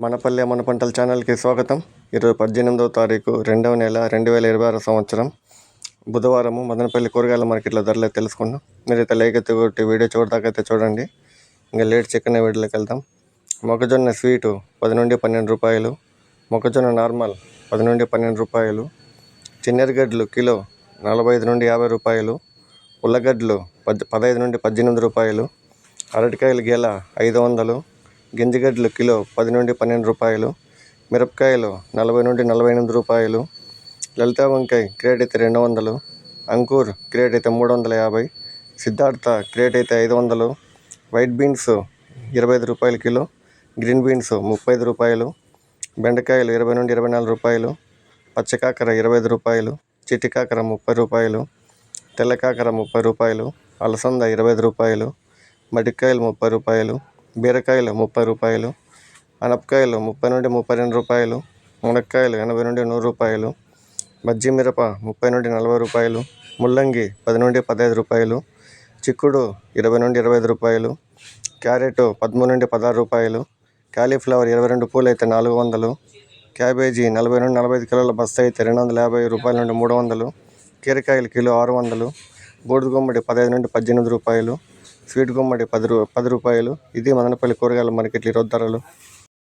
మనపల్లె మన పంటల ఛానల్కి స్వాగతం. ఈరోజు పద్దెనిమిదవ తారీఖు రెండవ నెల రెండు వేల ఇరవై ఆరు సంవత్సరం. బుధవారము మదనపల్లి కూరగాయల మార్కెట్లో ధరలు తెలుసుకుందాం మీరైతే లైక్ కొట్టి వీడియో చూడదాకైతే చూడండి. ఇంకా లేట్ చికెన్ వీడియోకి వెళ్దాం. మొక్కజొన్న స్వీటు పది నుండి పన్నెండు రూపాయలు. మొక్కజొన్న నార్మల్ పది నుండి పన్నెండు రూపాయలు. చిన్నెరగడ్లు కిలో నలభై ఐదు నుండి యాభై రూపాయలు. ఉల్లగడ్లు పద్ పదహైదు నుండి పద్దెనిమిది రూపాయలు. అరటికాయలు గెల ఐదు వందలు. గింజగడ్డలు కిలో పది నుండి పన్నెండు రూపాయలు మిరపకాయలు నలభై నుండి నలభై ఎనిమిది రూపాయలు లలిత వంకాయ క్రేట్ అయితే రెండు వందలు అంకూర్ క్రేట్ అయితే మూడు వందల యాభై సిద్ధార్థ క్రేట్ అయితే ఐదు వందలు వైట్ బీన్స్ ఇరవై ఐదు రూపాయలు కిలో గ్రీన్ బీన్స్ ముప్పై ఐదు రూపాయలు బెండకాయలు ఇరవై నుండి ఇరవై నాలుగు రూపాయలు పచ్చకాకర ఇరవై ఐదు రూపాయలు చిట్టి కాకర ముప్పై రూపాయలు తెల్ల కాకర ముప్పై రూపాయలు అలసంద ఇరవై ఐదు రూపాయలు మడికాయలు ముప్పై రూపాయలు బీరకాయలు ముప్పై రూపాయలు అనపకాయలు ముప్పై నుండి ముప్పై రెండు రూపాయలు మునక్కాయలు ఎనభై నుండి నూరు రూపాయలు బజ్జీ మిరప ముప్పై నుండి నలభై రూపాయలు ముల్లంగి పది నుండి పదహైదు రూపాయలు చిక్కుడు ఇరవై నుండి ఇరవై ఐదు రూపాయలు క్యారెట్ పదమూడు నుండి పదహారు రూపాయలు కాలీఫ్లవర్ ఇరవై రెండు పూలు అయితే నాలుగు వందలు క్యాబేజీ నలభై నుండి నలభై ఐదు కిలోల బస్తా అయితే రెండు వందల యాభై రూపాయల నుండి మూడు వందలు కీరకాయలు కిలో ఆరు వందలు బూడిద గుమ్మడి పదహైదు నుండి పద్దెనిమిది రూపాయలు స్వీట్ గుమ్మడి పది రూ పది రూపాయలు. ఇది మదనపల్లి కూరగాయల మార్కెట్లో ఈరోజు ధరలు.